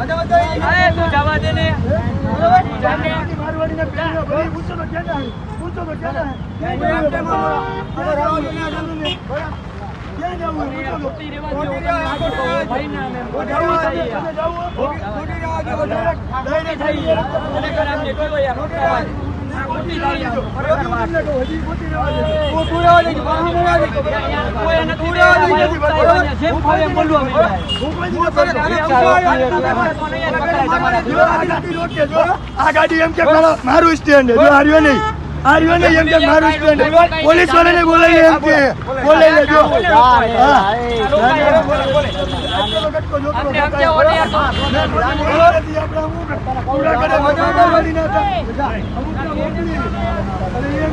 તું જવા દે ને મારવાડીને ઊંચો તો ક્યાં? ઊંચો તો ક્યાં ખોટી રહેવા દે. કોઈ નથી રહેવા દે. ભાઈ, જેમ ફાવે એમ બોલવું અમે ભાઈ. હું કોઈ દિવસ નથી જો આ ગાડી એમ કે મારું સ્ટેન્ડ જો હાર્યો નહીં. હાર્યો નહીં એમ કે મારું સ્ટેન્ડ પોલીસ વાળાને બોલાવી એમ કે. બોલાવી લેજો આપણે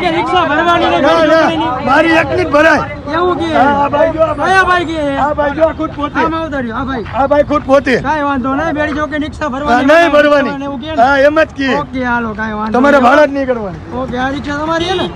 છે કે રિક્ષા ભરવાની ને ના ગાડી ના. ભરવાની. મારી એકની જ ભરાય. એવું કે? આ ભાઈ જો આ ભાઈ. કે? આ ભાઈ જો ખુદ પોતે. આમાં ઉતાર્યું આ ભાઈ. આ ભાઈ ખુદ પોતે. કાંઈ વાંધો નહીં બેડી જો કે રિક્ષા હા, ભરવાની. નહીં ભરવાની હા એમ જ કીએ ઓકે હાલો કાંઈ વાંધો તમારે. ભાડા જ નહીં કરવાની ઓકે આ રિક્ષા તમારી ને?